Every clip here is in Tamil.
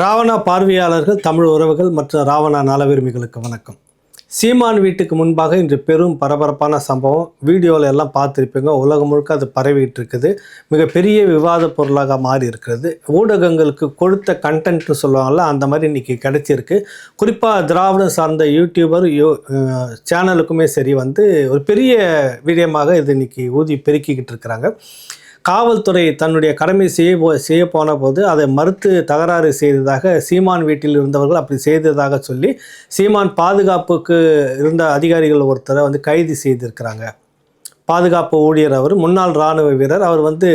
ராவணா பார்வையாளர்கள் தமிழ் உறவுகள் மற்றும் ராவணா நலவிரும்பிகளுக்கு வணக்கம். சீமான் வீட்டுக்கு முன்பாக இன்று பெரும் பரபரப்பான சம்பவம். வீடியோவில் எல்லாம் பார்த்துருப்பீங்க. உலகம் முழுக்க அது பரவிட்டு இருக்குது மிகப்பெரிய விவாத பொருளாக மாறி இருக்கிறது ஊடகங்களுக்கு கொடுத்த கண்டென்ட்னு சொல்லுவாங்கள்ல அந்த மாதிரி இன்றைக்கி கிடைச்சிருக்கு. குறிப்பாக திராவிடம் சார்ந்த யூடியூபர் யூ சேனலுக்குமே சரி வந்து ஒரு பெரிய வீடியமாக இது இன்னைக்கு ஊதி பெருக்கிக்கிட்டு இருக்கிறாங்க காவல்துறை தன்னுடைய கடமை செய்ய போ செய்ய போன போது அதை மறுத்து தகராறு செய்ததாக சீமான் வீட்டில் இருந்தவர்கள் அப்படி செய்ததாக சொல்லி சீமான் பாதுகாப்புக்கு இருந்த அதிகாரிகள் ஒருத்தரை வந்து கைது செய்திருக்கிறாங்க. பாதுகாப்பு ஊழியர் அவர். முன்னாள் இராணுவ வீரர். அவர் வந்து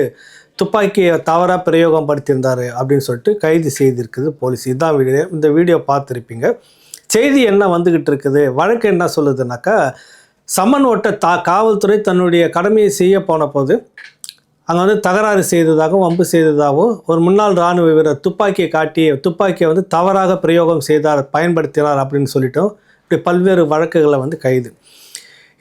துப்பாக்கியை தவறாக பிரயோகம் படுத்தியிருந்தார் அப்படின்னு சொல்லிட்டு கைது செய்திருக்குது போலீஸ். இதுதான் வீடியோ. இந்த வீடியோ பார்த்துருப்பீங்க. செய்தி என்ன வந்துக்கிட்டு இருக்குது? வழக்கு என்ன சொல்லுதுனாக்கா சம்மன் ஓட்ட தா காவல்துறை தன்னுடைய கடமையை செய்ய போன போது அங்கே வந்து தகராறு செய்ததாகவும் வம்பு செய்ததாகவும் ஒரு முன்னாள் இராணுவ வீரர் துப்பாக்கியை காட்டி துப்பாக்கியை வந்து தவறாக பிரயோகம் செய்தார் பயன்படுத்தினார் அப்படின்னு சொல்லிட்டோம் இப்படி பல்வேறு வழக்குகளை வந்து கைது.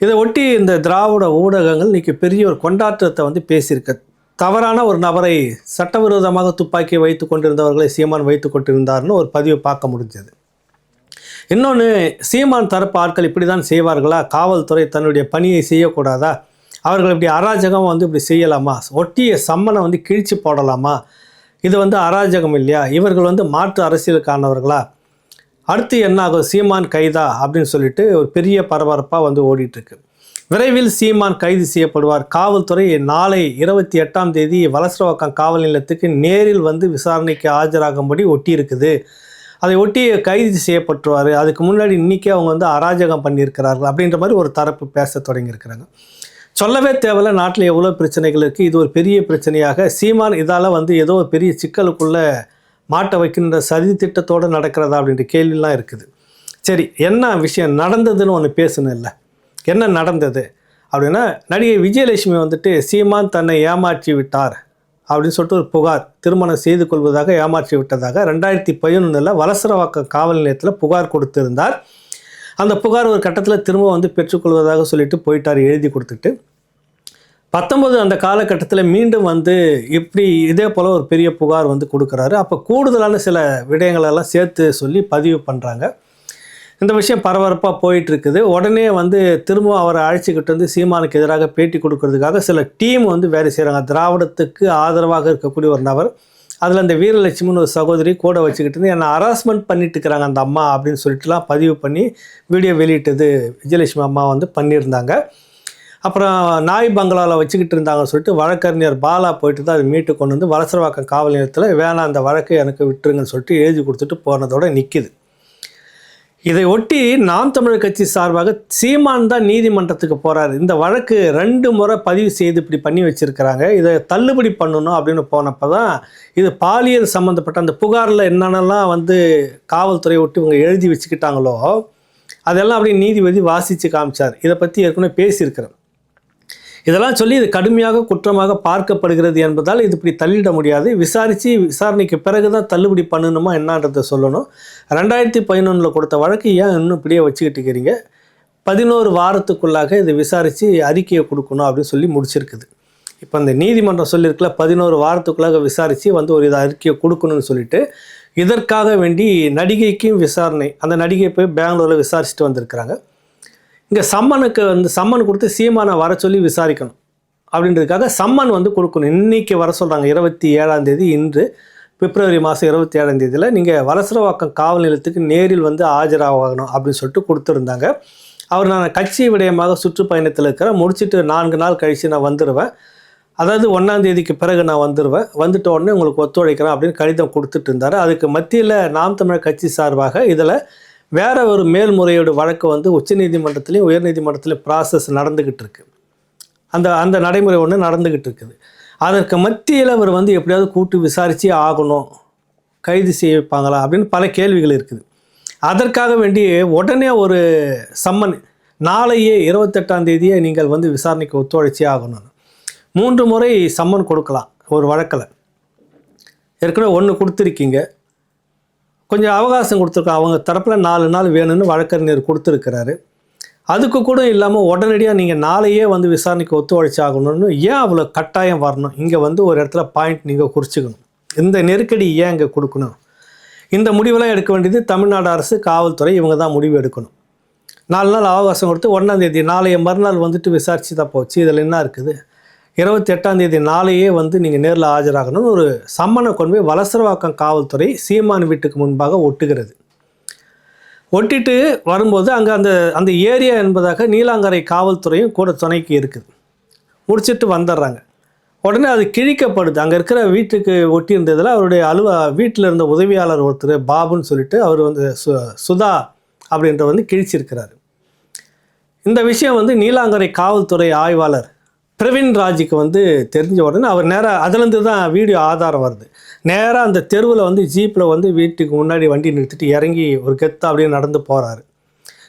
இதை ஒட்டி இந்த திராவிட ஊடகங்கள் இன்றைக்கி பெரிய ஒரு கொண்டாட்டத்தை வந்து பேசியிருக்க. தவறான ஒரு நபரை சட்டவிரோதமாக துப்பாக்கியை வைத்து கொண்டிருந்தவர்களை சீமான் வைத்து கொண்டிருந்தார்னு ஒரு பதிவை பார்க்க முடிஞ்சது. இன்னொன்று சீமான் தரப்பு ஆட்கள் இப்படி தான் செய்வார்களா? காவல்துறை தன்னுடைய பணியை செய்யக்கூடாதா? அவர்கள் இப்படி அராஜகம் வந்து இப்படி செய்யலாமா? ஒட்டிய சம்மனை வந்து கிழிச்சு போடலாமா? இது வந்து அராஜகம் இல்லையா? இவர்கள் வந்து மாற்று அரசியலுக்கானவர்களா? அடுத்து என்ன ஆகும் சீமான் கைதா அப்படின்னு சொல்லிட்டு ஒரு பெரிய பரபரப்பாக வந்து ஓடிட்டுருக்கு. விரைவில் சீமான் கைது செய்யப்படுவார். காவல்துறை நாளை இருபத்தி எட்டாம் தேதி வலசரவாக்கம் காவல் நிலையத்துக்கு நேரில் வந்து விசாரணைக்கு ஆஜராகும்படி ஒட்டியிருக்குது. அதை ஒட்டி கைது செய்யப்பட்டுருவார். அதுக்கு முன்னாடி இன்றைக்கே அவங்க வந்து அராஜகம் பண்ணியிருக்கிறார்கள் அப்படின்ற மாதிரி ஒரு தரப்பு பேச தொடங்கியிருக்கிறாங்க. சொல்லவே தேவையில்ல நாட்டில் எவ்வளோ பிரச்சனைகள் இருக்குது இது ஒரு பெரிய பிரச்சனையாக சீமான் இதால் வந்து ஏதோ ஒரு பெரிய சிக்கலுக்குள்ளே மாட்ட வைக்கின்ற சதி திட்டத்தோடு நடக்கிறதா அப்படின்ற கேள்விலாம் இருக்குது. சரி என்ன விஷயம் நடந்ததுன்னு ஒன்று பேசணும் இல்லை. என்ன நடந்தது? அப்படின்னா நடிகை விஜயலட்சுமி வந்துட்டு சீமான் தன்னை ஏமாற்றி விட்டார் அப்படின்னு சொல்லிட்டு ஒரு புகார் திருமணம் செய்து கொள்வதாக ஏமாற்றி விட்டதாக ரெண்டாயிரத்தி பதினொன்றில் வலசரவாக்கம் காவல் நிலையத்தில் புகார் கொடுத்திருந்தார். அந்த புகார் ஒரு கட்டத்தில் திரும்ப வந்து பெற்றுக்கொள்வதாக சொல்லிட்டு போயிட்டார் எழுதி கொடுத்துட்டு. பத்தொன்பது அந்த காலகட்டத்தில் மீண்டும் வந்து இப்படி இதே போல் ஒரு பெரிய புகார் வந்து கொடுக்குறாரு. அப்போ கூடுதலான சில விடயங்களெல்லாம் சேர்த்து சொல்லி பதிவு பண்ணுறாங்க இந்த விஷயம் பரபரப்பாக போயிட்டுருக்குது. உடனே வந்து திரும்ப அவரை அழைச்சிக்கிட்டு வந்து சீமானுக்கு எதிராக பேட்டி கொடுக்கறதுக்காக சில டீம் வந்து வேலை செய்கிறாங்க திராவிடத்துக்கு ஆதரவாக இருக்கக்கூடிய ஒரு நபர். அதில் அந்த வீரலட்சுமின்னு ஒரு சகோதரி கூட வச்சுக்கிட்டு இருந்து என்னை ஹராஸ்மெண்ட் பண்ணிட்டு இருக்கிறாங்க அந்த அம்மா அப்படின்னு சொல்லிட்டுலாம் பதிவு பண்ணி வீடியோ வெளியிட்டது விஜயலட்சுமி அம்மா வந்து பண்ணியிருந்தாங்க. அப்புறம் நாய் பங்களாவில் வச்சுக்கிட்டு இருந்தாங்கன்னு சொல்லிட்டு வழக்கறிஞர் பாலா போயிட்டு தான் அதை மீட்டு கொண்டு வந்து வலசரவாக்கம் காவல் நிலையத்தில் வேணாம் அந்த வழக்கு எனக்கு விட்டுருங்கன்னு சொல்லிட்டு எழுதி கொடுத்துட்டு போனதோட நிற்கிது இதை ஒட்டி நாம் தமிழர் கட்சி சார்பாக சீமான் தான் நீதிமன்றத்துக்கு போறாரு. இந்த வழக்கு ரெண்டு முறை பதிவு செய்து இப்படி பண்ணி வச்சிருக்கிறாங்க. இதை தள்ளுபடி பண்ணணும் அப்படின்னு போனப்போ தான் இது பாலியல் சம்மந்தப்பட்ட அந்த புகாரில் என்னென்னலாம் வந்து காவல்துறை விட்டு இவங்க எழுதி வச்சுக்கிட்டாங்களோ அதெல்லாம் அப்படியே நீதிபதி வாசித்து காமிச்சார். இதை பற்றி ஏற்கனவே பேசியிருக்கிறேன் இதெல்லாம் சொல்லி இது கடுமையாக குற்றமாக பார்க்கப்படுகிறது என்பதால் இது இப்படி தள்ளிட முடியாது. விசாரித்து விசாரணைக்கு பிறகு தான் தள்ளுபடி பண்ணணுமா என்னன்றதை சொல்லணும். ரெண்டாயிரத்தி பதினொன்றில் கொடுத்த வழக்கு ஏன் இன்னும் இப்படியே வச்சுக்கிட்டு இருக்கிறீங்க? பதினோரு வாரத்துக்குள்ளாக இதை விசாரித்து அறிக்கையை கொடுக்கணும் அப்படின்னு சொல்லி முடிச்சிருக்குது. இப்போ இந்த நீதிமன்றம் சொல்லியிருக்கல பதினோரு வாரத்துக்குள்ளாக விசாரித்து வந்து ஒரு இதை அறிக்கையை கொடுக்கணும்னு சொல்லிட்டு இதற்காக வேண்டி நடிகைக்கும் விசாரணை அந்த நடிகை போய் பெங்களூரில் விசாரிச்சுட்டு வந்திருக்கிறாங்க. இங்கே சம்மனுக்கு வந்து சம்மன் கொடுத்து சீமானை வர சொல்லி விசாரிக்கணும். அப்படின்றதுக்காக சம்மன் வந்து கொடுக்கணும். இன்னைக்கு வர சொல்கிறாங்க இருபத்தி ஏழாம் தேதி இன்று பிப்ரவரி மாதம் இருபத்தி ஏழாம் தேதியில் நீங்கள் வலசரவாக்கம் காவல் நிலையத்துக்கு நேரில் வந்து ஆஜராகணும் அப்படின்னு சொல்லிட்டு கொடுத்துருந்தாங்க. அவர் நான் கட்சி விடயமாக சுற்றுப்பயணத்தில் இருக்கிறேன். முடிச்சுட்டு நான்கு நாள் கழித்து நான் வந்துடுவேன் அதாவது ஒன்றாம் தேதிக்கு பிறகு நான் வந்துடுவேன் வந்துட்ட உடனே உங்களுக்கு ஒத்துழைக்கிறேன் அப்படின்னு கடிதம் கொடுத்துட்டு இருந்தார். அதுக்கு மத்தியில் நாம் தமிழர் கட்சி சார்பாக இதில் வேற ஒரு மேல்முறையீடு வழக்கு வந்து உச்சநீதிமன்றத்திலையும் உயர்நீதிமன்றத்திலையும் ப்ராசஸ் நடந்துக்கிட்டு இருக்கு அந்த அந்த நடைமுறை ஒன்று நடந்துக்கிட்டு இருக்குது அதற்கு மத்தியில் அவர் வந்து எப்படியாவது கூட்டு விசாரித்தே ஆகணும் கைது செய்ய வைப்பாங்களா அப்படின்னு பல கேள்விகள் இருக்குது. அதற்காக வேண்டி உடனே ஒரு சம்மன் நாளையே இருபத்தெட்டாம் தேதியே நீங்கள் வந்து விசாரணைக்கு ஒத்துழைச்சே ஆகணும் மூன்று முறை சம்மன் கொடுக்கலாம் ஒரு வழக்கில். ஏற்கனவே ஒன்று கொடுத்துருக்கீங்க. கொஞ்சம் அவகாசம் கொடுத்துருக்கோம் அவங்க தரப்பில் நாலு நாள் வேணும்னு வழக்கறிஞர் கொடுத்துருக்கிறாரு. அதுக்கு கூட இல்லாமல் உடனடியாக நீங்கள் நாளையே வந்து விசாரணைக்கு ஒத்துழைச்சாகணும்னு ஏன் அவ்வளோ கட்டாயம் வரணும்? இங்கே வந்து ஒரு இடத்துல பாயிண்ட் நீங்கள் குறிச்சிக்கணும். இந்த நெருக்கடி ஏன் இங்கே கொடுக்கணும்? இந்த முடிவெல்லாம் எடுக்க வேண்டியது தமிழ்நாடு அரசு காவல்துறை இவங்க தான் முடிவு எடுக்கணும். நாலு நாள் அவகாசம் கொடுத்து ஒன்றாந்தேதி நாளைய மறுநாள் வந்துட்டு விசாரிச்சு தான் போச்சு. இதில் என்ன இருக்குது? இருபத்தி எட்டாம் தேதி நாளையே வந்து நீங்கள் நேரில் ஆஜராகணும்னு ஒரு சம்மனை கொண்டு போய் வலசரவாக்கம் காவல்துறை சீமான் வீட்டுக்கு முன்பாக ஒட்டுகிறது. ஒட்டிட்டு வரும்போது அங்கே அந்த அந்த ஏரியா என்பதாக நீலாங்கரை காவல்துறையும் கூட துணைக்கு இருக்குது. முடிச்சுட்டு வந்துடுறாங்க. உடனே அது கிழிக்கப்படுது. அங்கே இருக்கிற வீட்டுக்கு ஒட்டி இருந்ததில் அவருடைய அலுவ வீட்டில் இருந்த உதவியாளர் ஒருத்தர் பாபுன்னு சொல்லிட்டு அவர் வந்து சு சுதா அப்படின்ற வந்து கிழிச்சிருக்கிறாரு. இந்த விஷயம் வந்து நீலாங்கரை காவல்துறை ஆய்வாளர் பிரவீன் ராஜுக்கு வந்து தெரிஞ்ச உடனே அவர் நேராக அதுலேருந்து தான் வீடியோ ஆதாரம் வருது. நேராக அந்த தெருவில் வந்து ஜீப்பில் வந்து வீட்டுக்கு முன்னாடி வண்டி நிறுத்திட்டு இறங்கி ஒரு கெத்தா அப்படியே நடந்து போகிறாரு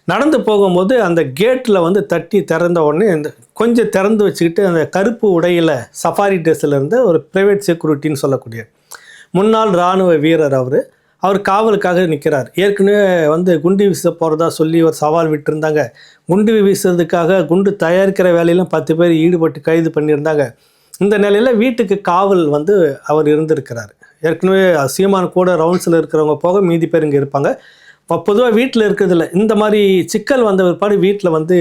நடந்து போகும்போது அந்த கேட்டில் வந்து தட்டி திறந்த உடனே இந்த கொஞ்சம் திறந்து வச்சுக்கிட்டு அந்த கருப்பு உடையில் சஃபாரி ட்ரெஸ்ஸில் இருந்த ஒரு ப்ரைவேட் செக்யூரிட்டின்னு சொல்லக்கூடிய முன்னாள் இராணுவ வீரர் அவர் அவர் காவலுக்காக நிற்கிறார். ஏற்கனவே வந்து குண்டு வீச போகிறதா சொல்லி ஒரு சவால் விட்டுருந்தாங்க. குண்டு வீசுறதுக்காக குண்டு தயாரிக்கிற வேலையிலும் பத்து பேர் ஈடுபட்டு கைது பண்ணியிருந்தாங்க. இந்த நிலையில் வீட்டுக்கு காவல் வந்து அவர் இருந்திருக்கிறார். ஏற்கனவே சீமான் கூட ரவுண்ட்ஸில் இருக்கிறவங்க போக மீதி பேர் இங்கே இருப்பாங்க. பொதுவாக வீட்டில் இருக்கிறதில்ல இந்த மாதிரி சிக்கல் வந்த பிற்பாடு வீட்டில் வந்து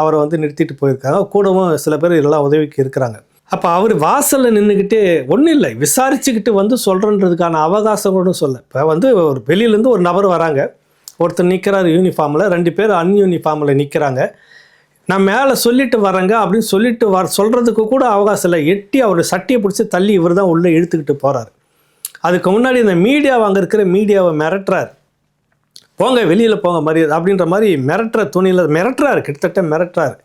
அவரை வந்து நிறுத்திட்டு போயிருக்காங்க. கூடவும் சில பேர் இதெல்லாம் உதவிக்கு இருக்கிறாங்க. அப்போ அவர் வாசலில் நின்றுக்கிட்டு ஒன்றும் இல்லை விசாரிச்சுக்கிட்டு வந்து சொல்கிறன்றதுக்கான அவகாசம் கூட சொல்ல. இப்போ வந்து ஒரு வெளியிலேருந்து ஒரு நபர் வராங்க. ஒருத்தர் நிற்கிறார் யூனிஃபார்மில் ரெண்டு பேர் அன்யூனிஃபார்மில் நிற்கிறாங்க நான் மேலே சொல்லிட்டு வரேங்க அப்படின்னு சொல்லிட்டு வர சொல்கிறதுக்கு கூட அவகாசம் இல்லை. எட்டி அவர் சட்டியை பிடிச்சி தள்ளி இவர் தான் உள்ளே இழுத்துக்கிட்டு போகிறார் அதுக்கு முன்னாடி இந்த மீடியாவை அங்கே இருக்கிற மீடியாவை மிரட்டுறார். போங்க வெளியில் போங்க மரியாதை அப்படின்ற மாதிரி மிரட்டுற துணியில் மிரட்டுறாரு கிட்டத்தட்ட மிரட்டுறாரு.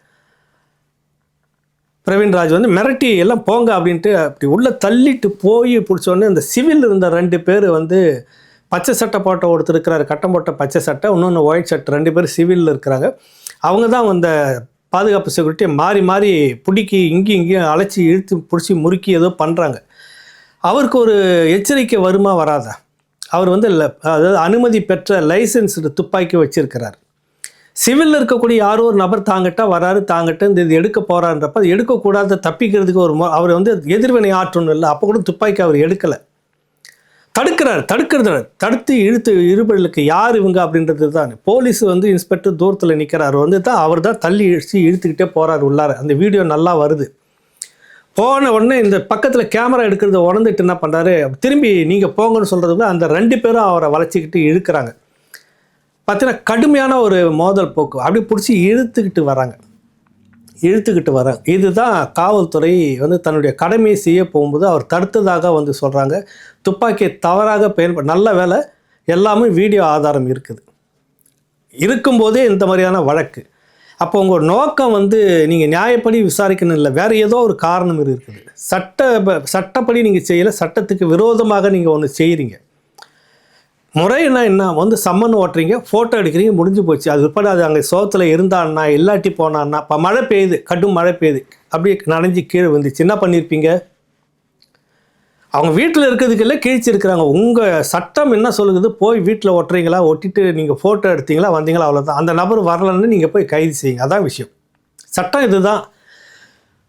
பிரவீன்ராஜ் வந்து மிரட்டி எல்லாம் போங்க அப்படின்ட்டு அப்படி உள்ளே தள்ளிட்டு போய் பிடிச்சோடனே இந்த சிவில் இருந்த ரெண்டு பேர் வந்து பச்சை சட்டை போட்ட ஒருத்தர் இருக்கிறாரு கட்டம் போட்ட பச்சை சட்டை இன்னொன்று ஒயிட் சட்டை ரெண்டு பேர் சிவிலில் இருக்கிறாங்க. அவங்க தான் அந்த பாதுகாப்பு செக்யூரிட்டியை மாறி மாறி பிடிக்கி இங்கேயும் இங்கேயும் அழைச்சி இழுத்து பிடிச்சி முறுக்கி ஏதோ பண்ணுறாங்க அவருக்கு ஒரு எச்சரிக்கை வருமா வராதா? அவர் வந்து இல்லை அதாவது அனுமதி பெற்ற லைசன்ஸ்டு துப்பாக்கி வச்சிருக்கிறார். சிவிலில் இருக்கக்கூடிய யாரோ ஒரு நபர் தாங்கிட்ட வராரு தாங்கிட்ட இந்த இது எடுக்க போகிறான்றப்ப அது எடுக்கக்கூடாத தப்பிக்கிறதுக்கு ஒரு அவர் வந்து எதிர்வினை ஆற்றணும் இல்லை அப்போ கூட துப்பாக்கி அவர் எடுக்கலை. தடுக்கிறார் தடுக்கிறது தடுத்து இழுத்து இருபடலுக்கு யார் இவங்க அப்படின்றது தான். போலீஸ் வந்து இன்ஸ்பெக்டர் தூரத்தில் நிற்கிறார் வந்து தான் அவர் தான் தள்ளி இழுத்து இழுத்துக்கிட்டே போகிறார் உள்ளார. அந்த வீடியோ நல்லா வருது. போன உடனே இந்த பக்கத்தில் கேமரா எடுக்கிறத உடந்துட்டு என்ன பண்ணுறாரு திரும்பி நீங்கள் போங்கன்னு சொல்கிறதுக்குள்ள அந்த ரெண்டு பேரும் அவரை வளைச்சிக்கிட்டு இழுக்கிறாங்க. பார்த்தீங்கன்னா கடுமையான ஒரு மோதல் போக்கு. அப்படி பிடிச்சி இழுத்துக்கிட்டு வராங்க. இழுத்துக்கிட்டு வராங்க. இதுதான் காவல்துறை வந்து தன்னுடைய கடமையை செய்ய போகும்போது அவர் தடுத்ததாக வந்து சொல்கிறாங்க துப்பாக்கியை தவறாக பயன்பட நல்ல வேலை எல்லாமே வீடியோ ஆதாரம் இருக்குது. இருக்கும்போதே இந்த மாதிரியான வழக்கு. அப்போ உங்கள் நோக்கம் வந்து நீங்கள் நியாயப்படி விசாரிக்கணும் இல்லை வேறு ஏதோ ஒரு காரணம் இருக்குது. சட்ட சட்டப்படி நீங்கள் செய்யலை சட்டத்துக்கு விரோதமாக நீங்கள் ஒன்று செய்கிறீங்க முறைன்னா என்ன? வந்து சம்மன் ஓட்டுறீங்க ஃபோட்டோ எடுக்கிறீங்க முடிஞ்சு போச்சு. அது பிற்பாடு அது அங்கே சோத்தில் இருந்தான்னா இல்லாட்டி போனான்னா இப்போ மழை பெய்யுது கடும் மழை பெய்யுது. அப்படியே நனைஞ்சு கீழே வந்துச்சு என்ன பண்ணியிருப்பீங்க அவங்க வீட்டில் இருக்கிறதுக்கெல்லாம் கிழிச்சிருக்கிறாங்க. உங்கள் சட்டம் என்ன சொல்லுது? போய் வீட்டில் ஒட்டுறீங்களா? ஒட்டிட்டு நீங்கள் ஃபோட்டோ எடுத்தீங்களா? வந்தீங்களா? அவ்வளோதான் அந்த நபர் வரலன்னு நீங்கள் போய் கைது செய்யுங்க. அதான் விஷயம். சட்டம் இதுதான்.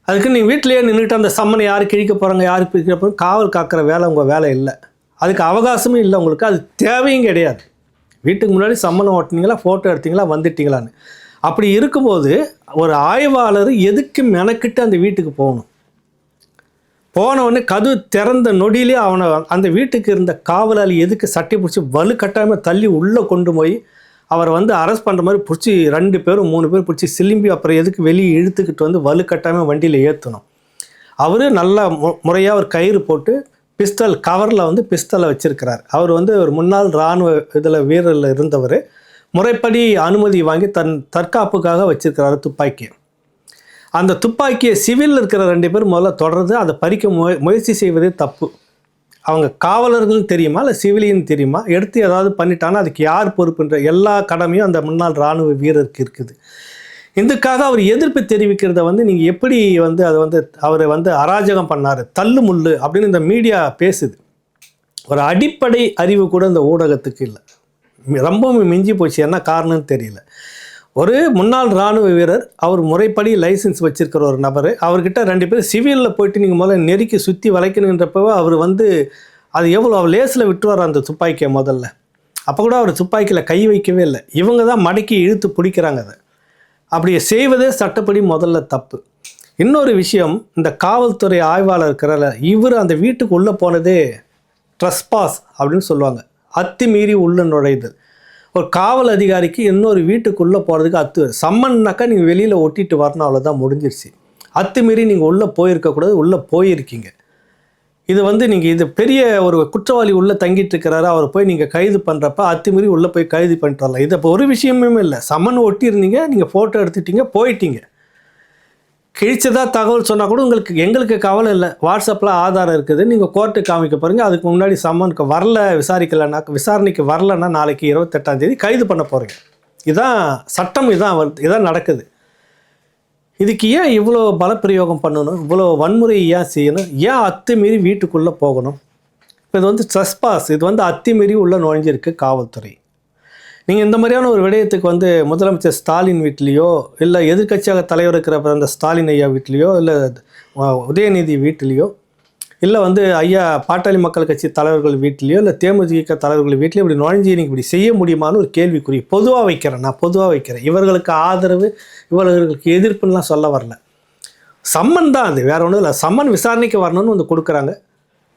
அதுக்கு நீங்கள் வீட்டிலேயே நின்றுட்டு அந்த சம்மனை யார் கிழிக்க போகிறாங்க யார் பிரிக்க போகிறாங்க காவல் காக்கிற வேலை உங்கள் வேலை இல்லை. அதுக்கு அவகாசமும் இல்லை உங்களுக்கு. அது தேவையும் கிடையாது. வீட்டுக்கு முன்னாடி சம்மனம் ஓட்டினீங்களா ஃபோட்டோ எடுத்தீங்களா வந்துட்டீங்களான்னு. அப்படி இருக்கும்போது ஒரு ஆய்வாளர் எதுக்கு மெனக்கிட்டு அந்த வீட்டுக்கு போகணும்? போனவொடனே கது கதவு திறந்த நொடியிலே அவனை அந்த வீட்டுக்கு இருந்த காவலாளி எதுக்கு சட்டை பிடிச்சி வலு கட்டாயமாக தள்ளி உள்ளே கொண்டு போய் அவரை வந்து அரெஸ்ட் பண்ணுற மாதிரி பிடிச்சி ரெண்டு பேரும் மூணு பேரும் பிடிச்சி சிலிம்பி அப்புறம் எதுக்கு வெளியே இழுத்துக்கிட்டு வந்து வலு கட்டாயமாக வண்டியில் ஏற்றணும் அவர் நல்லா மு முறையாக ஒரு கயிறு போட்டு பிஸ்தல் கவரில் வந்து பிஸ்தலை வச்சிருக்கிறார். அவர் வந்து ஒரு முன்னாள் இராணுவ இதில் வீரரில் இருந்தவர். முறைப்படி அனுமதி வாங்கி தன் தற்காப்புக்காக வச்சிருக்கிறாரு துப்பாக்கி. அந்த துப்பாக்கியை சிவில் இருக்கிற ரெண்டு பேர் முதல்ல தொடர்ந்து அதை பறிக்க முய முயற்சி செய்வதே தப்பு. அவங்க காவலர்கள்னு தெரியுமா? இல்லை சிவிலியன் தெரியுமா? எடுத்து ஏதாவது பண்ணிட்டாங்கன்னா அதுக்கு யார் பொறுப்புன்ற எல்லா கடமையும் அந்த முன்னாள் இராணுவ வீரருக்கு இருக்குது. இதுக்காக அவர் எதிர்ப்பு தெரிவிக்கிறத வந்து நீங்கள் எப்படி வந்து அதை வந்து அவரை வந்து அராஜகம் பண்ணார்? தள்ளு முள்ளு அப்படின்னு இந்த மீடியா பேசுது. ஒரு அடிப்படை அறிவு கூட இந்த ஊடகத்துக்கு இல்லை. ரொம்பவும் மிஞ்சி போச்சு. என்ன காரணம்னு தெரியல. ஒரு முன்னாள் இராணுவ வீரர் அவர் முறைப்படி லைசென்ஸ் வச்சிருக்கிற ஒரு நபர் அவர்கிட்ட ரெண்டு பேரும் சிவிலில் போயிட்டு நீங்கள் முதல்ல நெருக்கி சுற்றி வளைக்கணுன்றப்பவே அவர் வந்து அது எவ்வளோ அவர் லேஸில் விட்டுருவார் அந்த துப்பாக்கியை முதல்ல? அப்போ கூட அவர் துப்பாக்கியில் கை வைக்கவே இல்லை. இவங்க தான் மடக்கி இழுத்து பிடிக்கிறாங்க அதை. அப்படி செய்வதே சட்டப்படி முதல்ல தப்பு. இன்னொரு விஷயம் இந்த காவல்துறை ஆய்வாளர் இருக்கிறல இவர் அந்த வீட்டுக்கு உள்ளே போனதே ட்ரெஸ்பாஸ் அப்படின்னு சொல்லுவாங்க. அத்துமீறி உள்ள நுழைதல். ஒரு காவல் அதிகாரிக்கு இன்னொரு வீட்டுக்குள்ளே போகிறதுக்கு அத்து சம்மன்னாக்கா நீங்கள் வெளியில் ஒட்டிட்டு வரணும் அவ்வளோதான் முடிஞ்சிருச்சு. அத்துமீறி நீங்கள் உள்ளே போயிருக்கக்கூடாது உள்ளே போயிருக்கீங்க. இது வந்து நீங்கள் இது பெரிய ஒரு குற்றவாளி உள்ளே தங்கிட்டு இருக்கிறாரு அவரை போய் நீங்கள் கைது பண்ணுறப்ப அத்துமீறி உள்ளே போய் கைது பண்ணிட்டு வரலாம் இது இப்போ ஒரு விஷயமுமே இல்லை. சம்மன் ஒட்டியிருந்தீங்க நீங்கள் ஃபோட்டோ எடுத்துட்டீங்க போயிட்டீங்க. கிழிச்சதாக தகவல் சொன்னால் கூட உங்களுக்கு எங்களுக்கு கவலை இல்லை. வாட்ஸ்அப்பில் ஆதாரம் இருக்குது. நீங்கள் கோர்ட்டு காமிக்க பாருங்கள் அதுக்கு முன்னாடி சம்மனுக்கு வரல விசாரிக்கலைன்னா விசாரணைக்கு வரலன்னா நாளைக்கு இருபத்தெட்டாம் தேதி கைது பண்ண போகிறீங்க இதான் சட்டம் இதான் இதான் நடக்குது. இதுக்கு ஏன் இவ்வளோ பலப்பிரயோகம் பண்ணணும்? இவ்வளோ வன்முறை ஏன் செய்யணும்? ஏன் அத்துமீறி வீட்டுக்குள்ளே போகணும்? இப்போ இது வந்து ட்ரெஸ்பாஸ் இது வந்து அத்துமீறி உள்ளே நுழைஞ்சிருக்கு காவல்துறை. நீங்கள் இந்த மாதிரியான ஒரு விடயத்துக்கு வந்து முதலமைச்சர் ஸ்டாலின் வீட்லேயோ இல்லை எதிர்க்கட்சியாக தலைவர் இருக்கிற அந்த ஸ்டாலின் ஐயா வீட்லேயோ இல்லை உதயநிதி வீட்லேயோ இல்லை வந்து ஐயா பாட்டாளி மக்கள் கட்சி தலைவர்கள் வீட்லேயோ இல்லை தேமுதிக தலைவர்கள் வீட்லேயோ இப்படி நுழைஞ்சி நீங்கள் இப்படி செய்ய முடியுமான்னு ஒரு கேள்விக்குறி பொதுவாக வைக்கிறேன் நான் பொதுவாக வைக்கிறேன். இவர்களுக்கு ஆதரவு இவர்களுக்கு எதிர்ப்புலாம் சொல்ல வரல. சம்மன் தான் அது வேற ஒன்றும் இல்லை. சம்மன் விசாரணைக்கு வரணும்னு வந்து கொடுக்குறாங்க.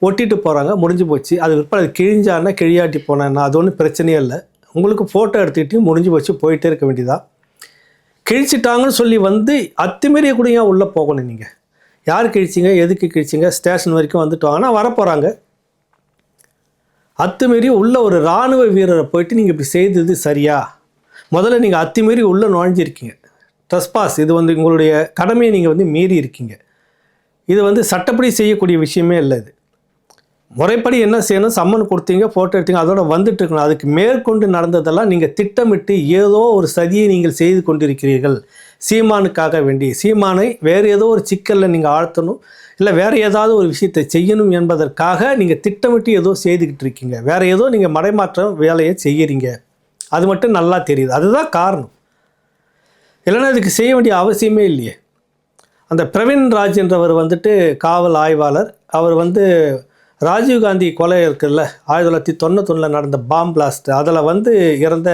ஒட்டிட்டு போகிறாங்க முடிஞ்சு போச்சு. அது விற்பனை அது கிழிஞ்சான்னா கிழியாட்டி போனேன்னா அது ஒன்றும் பிரச்சனையே இல்லை. உங்களுக்கு ஃபோட்டோ எடுத்துக்கிட்டு முடிஞ்சு போச்சு போயிட்டே இருக்க வேண்டியதான் கிழிச்சிட்டாங்கன்னு சொல்லி வந்து அத்துமீறிய குடியாக உள்ளே போகணும் நீங்கள் யார் கிழிச்சிங்க எதுக்கு கிழிச்சிங்க ஸ்டேஷன் வரைக்கும் வந்துட்டு வாங்கன்னா வரப்போகிறாங்க அத்துமீறி உள்ள ஒரு இராணுவ வீரரை போயிட்டு நீங்கள் இப்படி செய்தது சரியா? முதல்ல நீங்கள் அத்துமீறி உள்ளே நுழைஞ்சிருக்கீங்க. ட்ரெஸ்பாஸ் இது வந்து உங்களுடைய கடமையை நீங்கள் வந்து மீறி இருக்கீங்க. இது வந்து சட்டப்படி செய்யக்கூடிய விஷயமே இல்லை இது. முறைப்படி என்ன செய்யணும்? சம்மன் கொடுத்தீங்க ஃபோட்டோ எடுத்தீங்க அதோட வந்துட்டு இருக்கணும். அதுக்கு மேற்கொண்டு நடந்ததெல்லாம் நீங்கள் திட்டமிட்டு ஏதோ ஒரு சதியை நீங்கள் செய்து கொண்டிருக்கிறீர்கள். சீமானுக்காக வேண்டி சீமானை வேறு ஏதோ ஒரு சிக்கலில் நீங்கள் ஆழ்த்தணும் இல்லை வேறு ஏதாவது ஒரு விஷயத்தை செய்யணும் என்பதற்காக நீங்கள் திட்டமிட்டு ஏதோ செய்துக்கிட்டு இருக்கீங்க. வேறு ஏதோ நீங்கள் மடைமாற்றம் வேலையை செய்கிறீங்க அது மட்டும் நல்லா தெரியுது. அதுதான் காரணம். இல்லைன்னா இதுக்கு செய்ய வேண்டிய அவசியமே இல்லையே. அந்த பிரவீன் ராஜ் என்றவர் வந்துட்டு காவல் ஆய்வாளர். அவர் வந்து ராஜீவ்காந்தி கொலை இருக்குல்ல ஆயிரத்தி தொள்ளாயிரத்தி தொண்ணூத்தொன்னில் நடந்த பாம் பிளாஸ்ட் அதில் வந்து இறந்த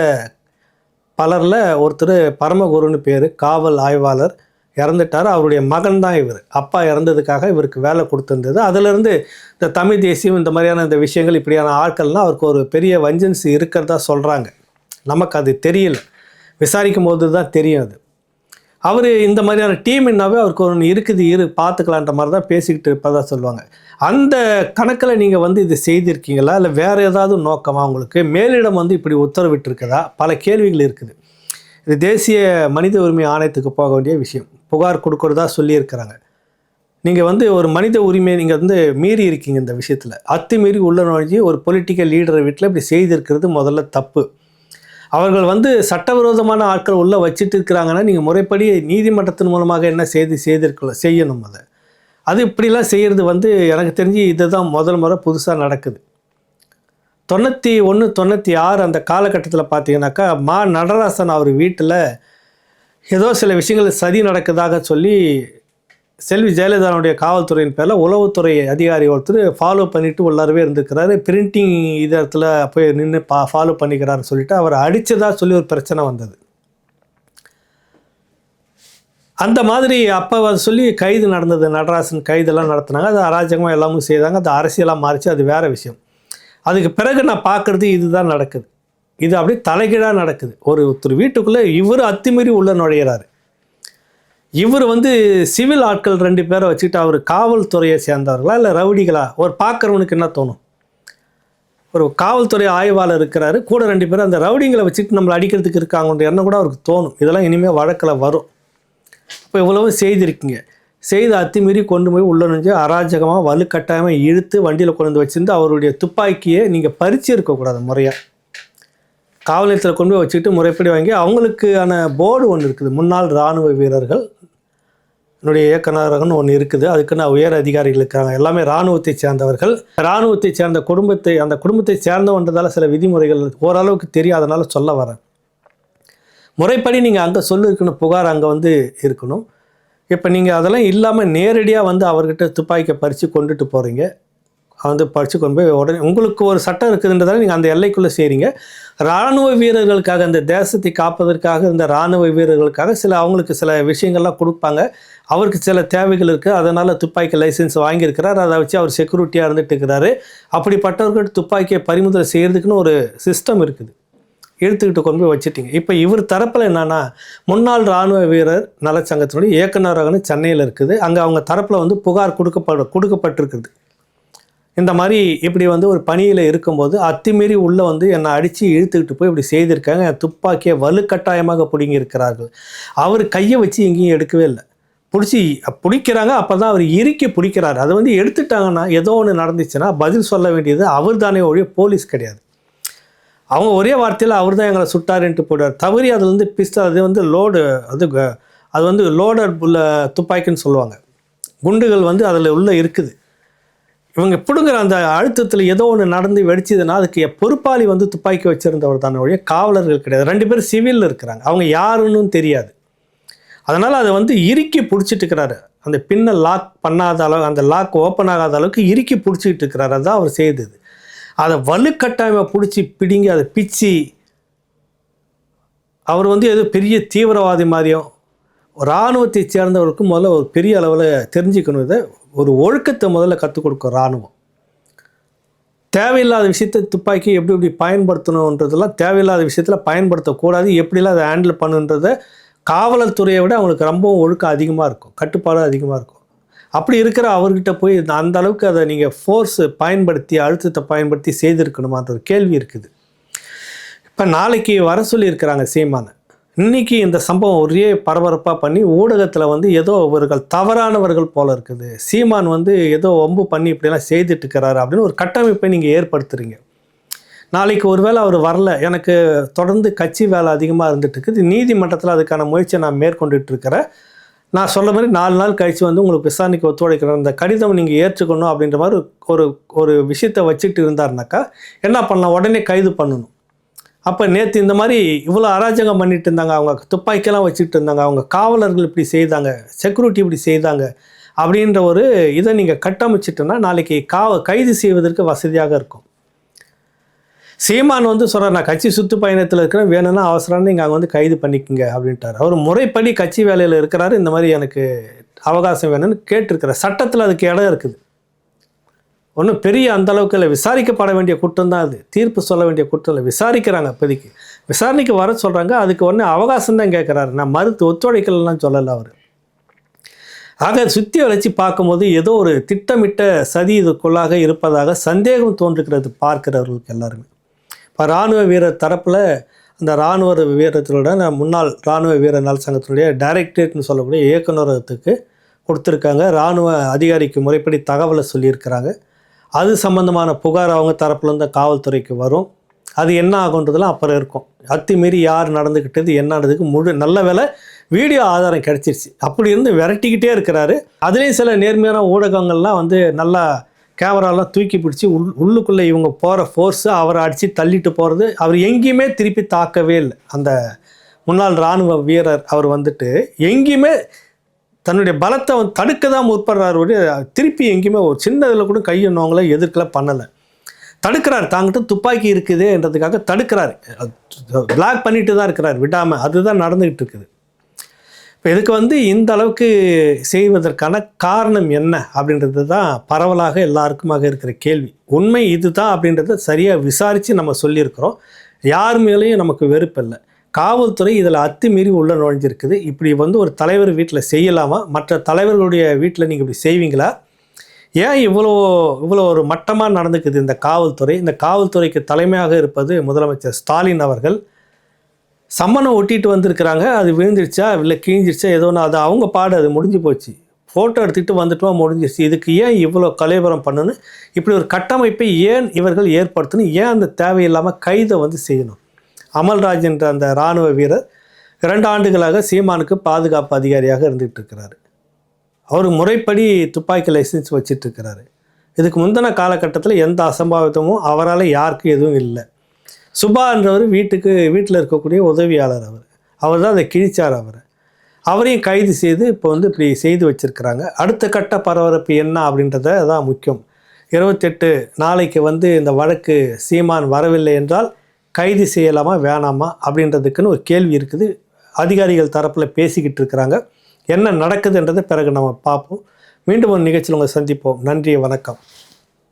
பலரில் ஒருத்தர் பரமகுருன்னு பேர் காவல் ஆய்வாளர் இறந்துட்டார். அவருடைய மகன் தான் இவர். அப்பா இறந்ததுக்காக இவருக்கு வேலை கொடுத்துருந்தது. அதிலிருந்து இந்த தமிழ் தேசியம் இந்த மாதிரியான இந்த விஷயங்கள் இப்படியான ஆட்கள்லாம் அவருக்கு ஒரு பெரிய வஞ்சன்ஸ் இருக்கிறதா சொல்கிறாங்க நமக்கு அது தெரியல. விசாரிக்கும் போது தான் தெரியும் அது. அவர் இந்த மாதிரியான டீம்னாவே அவருக்கு ஒன்று இருக்குது இரு பார்த்துக்கலான்ற மாதிரி தான் பேசிக்கிட்டு இருப்பதாக சொல்லுவாங்க. அந்த கணக்கில் நீங்கள் வந்து இது செய்திருக்கீங்களா? இல்லை வேறு ஏதாவது நோக்கமாக உங்களுக்கு? மேலிடம் வந்து இப்படி உத்தரவிட்டிருக்குதா? பல கேள்விகள் இருக்குது. இது தேசிய மனித உரிமை ஆணையத்துக்கு போக வேண்டிய விஷயம். புகார் கொடுக்கறதா சொல்லியிருக்கிறாங்க. நீங்கள் வந்து ஒரு மனித உரிமையை நீங்கள் வந்து மீறி இருக்கீங்க இந்த விஷயத்தில். அத்துமீறி உள்ள நுழைஞ்சி ஒரு பொலிட்டிக்கல் லீடர் வீட்டில் இப்படி செய்திருக்கிறது முதல்ல தப்பு. அவர்கள் வந்து சட்டவிரோதமான ஆட்கள் உள்ளே வச்சுட்டு இருக்கிறாங்கன்னா நீங்கள் முறைப்படி நீதிமன்றத்தின் மூலமாக என்ன செய்து செய்திருக்கலாம் செய்யணும் அதை. அது இப்படிலாம் செய்கிறது வந்து எனக்கு தெரிஞ்சு இதுதான் முதல் முறை புதுசாக நடக்குது. தொண்ணூற்றி ஒன்று தொண்ணூற்றி ஆறு அந்த காலகட்டத்தில் பார்த்தீங்கன்னாக்கா மா நடராசன் அவர் வீட்டில் ஏதோ சில விஷயங்கள் சதி நடக்குதாக சொல்லி செல்வி ஜெயலலிதாவுடைய காவல்துறையின் பேரில் உளவுத்துறை அதிகாரி ஒருத்தர் ஃபாலோ பண்ணிட்டு உள்ளாரவே இருந்திருக்கிறாரு. பிரிண்டிங் இடத்துல போய் நின்று பா ஃபாலோ பண்ணிக்கிறாருன்னு சொல்லிட்டு அவரை அடித்ததாக சொல்லி ஒரு பிரச்சனை வந்தது. அந்த மாதிரி அப்போ அதை சொல்லி கைது நடந்தது. நடராசன் கைதெல்லாம் நடத்துனாங்க. அது அராஜகமாக எல்லாமும் செய்தாங்க. அது அரசியலாக மாறிச்சு. அது வேறு விஷயம். அதுக்கு பிறகு நான் பார்க்குறது இதுதான் நடக்குது. இது அப்படியே தலைகீழாக நடக்குது. ஒரு ஒருத்தர் வீட்டுக்குள்ளே இவர் அத்துமீறி உள்ளே நுழையிறாரு. இவர் வந்து சிவில் ஆட்கள் ரெண்டு பேரை வச்சுட்டு அவர் காவல்துறையை சேர்ந்தவர்களா இல்லை ரவுடிகளா? ஒரு பார்க்குறவனுக்கு என்ன தோணும்? ஒரு காவல்துறை ஆய்வாளர் இருக்கிறாரு கூட ரெண்டு பேரும் அந்த ரவுடிங்களை வச்சுட்டு நம்மளை அடிக்கிறதுக்கு இருக்காங்கன்ற எண்ணம் கூட அவருக்கு தோணும். இதெல்லாம் இனிமேல் வழக்கில் வரும். இப்போ இவ்வளவு செய்திருக்கீங்க. செய்து அத்துமீறி கொண்டு போய் உள்ள நுழைஞ்சு அராஜகமாக வலுக்கட்டாயமாக இழுத்து வண்டியில் கொண்டு வந்து வச்சுருந்து அவருடைய துப்பாக்கியை நீங்கள் பறிச்சு இருக்கக்கூடாது முறையாக காவல் நிலையத்தில் கொண்டு போய் வச்சுக்கிட்டு முறைப்படி வாங்கி அவங்களுக்கான போர்டு ஒன்று இருக்குது. முன்னாள் இராணுவ வீரர்கள் என்னுடைய இயக்குநரகம்னு ஒன்று இருக்குது. அதுக்குன்னு உயர் அதிகாரிகள் இருக்காங்க. எல்லாமே இராணுவத்தை சேர்ந்தவர்கள். இராணுவத்தை சேர்ந்த குடும்பத்தை அந்த குடும்பத்தை சேர்ந்தவன்றதால சில விதிமுறைகள் ஓரளவுக்கு தெரியாதனால சொல்ல வரேன். முறைப்படி நீங்கள் அங்கே சொல்லியிருக்கணும் புகார் அங்கே வந்து இருக்கணும். இப்போ நீங்கள் அதெல்லாம் இல்லாமல் நேரடியாக வந்து அவர்கிட்ட துப்பாக்கியை பறித்து கொண்டுட்டு போகிறீங்க வந்து படித்து கொண்டு போய் உடனே உங்களுக்கு ஒரு சட்டம் இருக்குதுன்றதால நீங்கள் அந்த எல்லைக்குள்ளே செய்கிறீங்க இராணுவ வீரர்களுக்காக இந்த தேசத்தை காப்பதற்காக இந்த இராணுவ வீரர்களுக்காக சில அவங்களுக்கு சில விஷயங்கள்லாம் கொடுப்பாங்க. அவருக்கு சில தேவைகள் இருக்குது அதனால் துப்பாக்கி லைசன்ஸ் வாங்கியிருக்கிறார். அதை வச்சு அவர் செக்யூரிட்டியாக இருந்துட்டு இருக்கிறாரு. அப்படிப்பட்டவர்கள் துப்பாக்கியை பறிமுதல் செய்கிறதுக்குன்னு ஒரு சிஸ்டம் இருக்குது. இழுத்துக்கிட்டு கொண்டு போய் வச்சுட்டிங்க. இப்போ இவர் தரப்பில் என்னென்னா முன்னாள் இராணுவ வீரர் நலச்சங்கத்தினுடைய இயக்குநரகன்னு சென்னையில் இருக்குது. அங்கே அவங்க தரப்பில் வந்து புகார் கொடுக்கப்பட கொடுக்கப்பட்டிருக்குது. இந்த மாதிரி இப்படி வந்து ஒரு பணியில் இருக்கும்போது அத்துமீறி உள்ளே வந்து என்னை அடித்து இழுத்துக்கிட்டு போய் இப்படி செய்திருக்காங்க. என் துப்பாக்கியை வலுக்கட்டாயமாக பிடுங்கி இருக்கிறார்கள் அவர் கையை வச்சு எங்கேயும் எடுக்கவே இல்லை. பிடிச்சி பிடிக்கிறாங்க. அப்போ தான் அவர் இறுக்கி பிடிக்கிறாரு. அதை வந்து எடுத்துட்டாங்கன்னா ஏதோ ஒன்று நடந்துச்சுன்னா பதில் சொல்ல வேண்டியது அவர் தானே ஒழிய போலீஸ் கிடையாது. அவங்க ஒரே வார்த்தையில் அவர் தான் எங்களை சுட்டாருன்ட்டு போடுவார் தவறி அதில் வந்து பிஸ்டல் அது வந்து லோடு அது அது வந்து லோடர் உள்ள துப்பாக்கின்னு சொல்லுவாங்க. குண்டுகள் வந்து அதில் உள்ளே இருக்குது. இவங்க பிடுங்குற அந்த அழுத்தத்தில் ஏதோ ஒன்று நடந்து வெடிச்சதுன்னா அதுக்கு பொறுப்பாளி வந்து துப்பாக்கி வச்சுருந்தவர் தானே ஒழிய காவலர்கள் கிடையாது. ரெண்டு பேரும் சிவிலில் இருக்கிறாங்க. அவங்க யாருன்னு தெரியாது. அதனால் அதை வந்து இறுக்கி பிடிச்சிட்டு இருக்கிறாரு. அந்த பின்னை லாக் பண்ணாத அளவு அந்த லாக் ஓப்பன் ஆகாத அளவுக்கு இறுக்கி பிடிச்சிக்கிட்டு இருக்கிறாரு. அதுதான் அவர் செய்தது. அதை வலுக்கட்டாயமாக பிடிச்சி பிடுங்கி அதை பிச்சு அவர் வந்து ஏதோ பெரிய தீவிரவாதி மாதிரியும் இராணுவத்தை சேர்ந்தவருக்கு முதல்ல ஒரு பெரிய அளவில் தெரிஞ்சுக்கணும் இதை. ஒரு ஒழுக்கத்தை முதல்ல கற்றுக் கொடுக்கும் இராணுவம். தேவையில்லாத விஷயத்தை துப்பாக்கி எப்படி எப்படி பயன்படுத்தணுன்றதெல்லாம் தேவையில்லாத விஷயத்தில் பயன்படுத்தக்கூடாது. எப்படிலாம் அதை ஹேண்டில் பண்ணுன்றதை காவலர் துறையை விட அவங்களுக்கு ரொம்பவும் ஒழுக்கம் அதிகமாக இருக்கும். கட்டுப்பாடு அதிகமாக இருக்கும். அப்படி இருக்கிற அவர்கிட்ட போய் அந்த அளவுக்கு அதை நீங்கள் ஃபோர்ஸ் பயன்படுத்தி அழுத்தத்தை பயன்படுத்தி செய்திருக்கணுமான்ற ஒரு கேள்வி இருக்குது. இப்போ நாளைக்கு வர சொல்லியிருக்கிறாங்க சீமானை இன்னைக்கு இந்த சம்பவம் ஒரே பரபரப்பாக பண்ணி ஊடகத்தில் வந்து ஏதோ இவர்கள் தவறானவர்கள் போல இருக்குது. சீமான் வந்து ஏதோ ஒம்பு பண்ணி இப்படிலாம் செய்துட்டு இருக்கிறாரு அப்படின்னு ஒரு கட்டமைப்பை நீங்கள் ஏற்படுத்துறீங்க. நாளைக்கு ஒருவேளை அவர் வரல. எனக்கு தொடர்ந்து கட்சி வேலை அதிகமாக இருந்துட்டு இருக்குது. நீதிமன்றத்தில் அதுக்கான முயற்சியை நான் மேற்கொண்டுட்டு இருக்கிறேன். நான் சொல்ல மாதிரி நாலு நாள் கழித்து வந்து உங்களுக்கு விசாரணைக்கு ஒத்துழைக்கிறேன் இந்த கடிதம் நீங்கள் ஏற்றுக்கணும் அப்படின்ற மாதிரி ஒரு ஒரு விஷயத்தை வச்சுட்டு இருந்தாருனாக்கா என்ன பண்ணலாம்? உடனே கைது பண்ணணும். அப்போ நேற்று இந்த மாதிரி இவ்வளோ அராஜகம் பண்ணிட்டு இருந்தாங்க. அவங்க துப்பாக்கியெல்லாம் வச்சுட்டு இருந்தாங்க. அவங்க காவலர்கள் இப்படி செய்தாங்க. செக்யூரிட்டி இப்படி செய்தாங்க. அப்படின்ற ஒரு இதை நீங்கள் கட்டமைச்சிட்டோன்னா நாளைக்கு காவ கைது செய்வதற்கு வசதியாக இருக்கும். சீமான் வந்து சொல்கிறார் நான் கட்சி சுற்றுப்பயணத்தில் இருக்கிறேன். வேணும்னா அவசரம்னு நீங்கள் அங்கே வந்து கைது பண்ணிக்கங்க. அப்படின்ட்டார். அவர் முறைப்படி கட்சி வேலையில் இருக்கிறாரு. இந்த மாதிரி எனக்கு அவகாசம் வேணும்னு கேட்டிருக்கிறார். சட்டத்தில் அதுக்கு இடம் இருக்குது. ஒன்றும் பெரிய அந்த அளவுக்கு இல்லை. விசாரிக்கப்பட வேண்டிய குற்றம் தான் அது. தீர்ப்பு சொல்ல வேண்டிய குற்றம் இல்லை. விசாரிக்கிறாங்க இப்போதைக்கு. விசாரணைக்கு வர சொல்கிறாங்க அதுக்கு ஒன்று அவகாசம் தான் கேட்குறாரு. நான் மறுத்து ஒத்துழைக்கலாம் சொல்லலை அவர். ஆக சுற்றி வளைச்சி பார்க்கும்போது ஏதோ ஒரு திட்டமிட்ட சதி இதுக்குள்ளாக இருப்பதாக சந்தேகம் தோன்றுகிறது பார்க்கிறவர்களுக்கு எல்லாருமே. இப்போ இராணுவ வீரர் தரப்பில் அந்த இராணுவ வீரர்களோட நான் முன்னாள் இராணுவ வீரர் நல சங்கத்தினுடைய டைரக்டரேட்னு சொல்லக்கூடிய இயக்குநரகத்துக்கு கொடுத்துருக்காங்க. இராணுவ அதிகாரிக்கு முறைப்படி தகவலை சொல்லியிருக்கிறாங்க. அது சம்பந்தமான புகார் அவங்க தரப்புலேருந்து காவல்துறைக்கு வரும். அது என்ன ஆகுன்றதெல்லாம் அப்புறம் இருக்கும். அத்துமீறி யார் நடந்துக்கிட்டது என்னன்றதுக்கு முழு நல்ல வேலை வீடியோ ஆதாரம் கிடச்சிருச்சு. அப்படி இருந்து விரட்டிக்கிட்டே இருக்கிறாரு. அதுலேயும் சில நேர்மையான ஊடகங்கள்லாம் வந்து நல்லா கேமராலாம் தூக்கி பிடிச்சி உள் உள்ளுக்குள்ளே இவங்க போகிற ஃபோர்ஸு அவரை அடித்து தள்ளிட்டு போகிறது அவர் எங்கேயுமே திருப்பி தாக்கவே இல்லை. அந்த முன்னாள் இராணுவ வீரர் அவர் வந்துட்டு எங்கேயுமே தன்னுடைய பலத்தை அவன் தடுக்க தான் முற்படுறாரு திருப்பி எங்கேயுமே ஒரு சின்ன இதில் கூட கையெண்ணவங்கள எதிர்க்கல பண்ணலை. தடுக்கிறார். தாங்கிட்ட துப்பாக்கி இருக்குதுன்றதுக்காக தடுக்கிறார். பிளாக் பண்ணிட்டு தான் இருக்கிறார். விடாமல் அதுதான் நடந்துக்கிட்டு இருக்குது. இப்போ இதுக்கு வந்து இந்த அளவுக்கு செய்வதற்கான காரணம் என்ன அப்படின்றது தான் பரவலாக எல்லாருக்குமாக இருக்கிற கேள்வி. உண்மை இதுதான் அப்படின்றத சரியாக விசாரித்து நம்ம சொல்லியிருக்கிறோம். யார் மேலேயும் நமக்கு வெறுப்பு இல்லை. காவல்துறை இதில் அத்துமீறி உள்ள நுழைஞ்சிருக்குது. இப்படி வந்து ஒரு தலைவர் வீட்டில் செய்யலாமா? மற்ற தலைவர்களுடைய வீட்டில் நீங்கள் இப்படி செய்வீங்களா? ஏன் இவ்வளோ இவ்வளோ ஒரு மட்டமாக நடந்துக்குது இந்த காவல்துறை? இந்த காவல்துறைக்கு தலைமையாக இருப்பது முதலமைச்சர் ஸ்டாலின் அவர்கள். சம்மணம் ஒட்டிட்டு வந்திருக்கிறாங்க. அது விழுந்துருச்சா? இல்லை கிழிஞ்சிருச்சா? ஏதோ ஒன்று அது அவங்க பாடு அது முடிஞ்சு போச்சு. ஃபோட்டோ எடுத்துக்கிட்டு வந்துட்டோம்? முடிஞ்சிருச்சு. இதுக்கு ஏன் இவ்வளோ கலைவரம் பண்ணணும் இப்படி ஒரு கட்டமைப்பை ஏன் இவர்கள் ஏற்படுத்தணும்? ஏன் அந்த தேவையில்லாமல் கைதை வந்து செய்யணும்? அமல்ராஜ் என்ற அந்த இராணுவ வீரர் இரண்டு ஆண்டுகளாக சீமானுக்கு பாதுகாப்பு அதிகாரியாக இருந்துகிட்டு இருக்கிறாரு அவர் முறைப்படி துப்பாக்கி லைசன்ஸ் வச்சுட்டு இருக்கிறாரு இதுக்கு முந்தின காலகட்டத்தில் எந்த அசம்பாவிதமும் அவரால் யாருக்கும் எதுவும் இல்லை. சுபான்றவர் வீட்டுக்கு வீட்டில் இருக்கக்கூடிய உதவியாளர் அவர். அவர் தான் அதை கிழிச்சார் அவர். அவரையும் கைது செய்து இப்போ வந்து இப்படி செய்து வச்சிருக்கிறாங்க. அடுத்த கட்ட பரபரப்பு என்ன அப்படின்றத தான் முக்கியம். இருபத்தெட்டு நாளைக்கு வந்து இந்த வழக்கு சீமான் வரவில்லை என்றால் கைது செய்யலாமா வேணாமா அப்படின்றதுக்குன்னு ஒரு கேள்வி இருக்குது. அதிகாரிகள் தரப்பில் பேசிக்கிட்டு இருக்கிறாங்க. என்ன நடக்குதுன்றதை பிறகு நம்ம பார்ப்போம். மீண்டும் ஒரு நிகழ்ச்சியில் உங்களை சந்திப்போம். நன்றி வணக்கம்.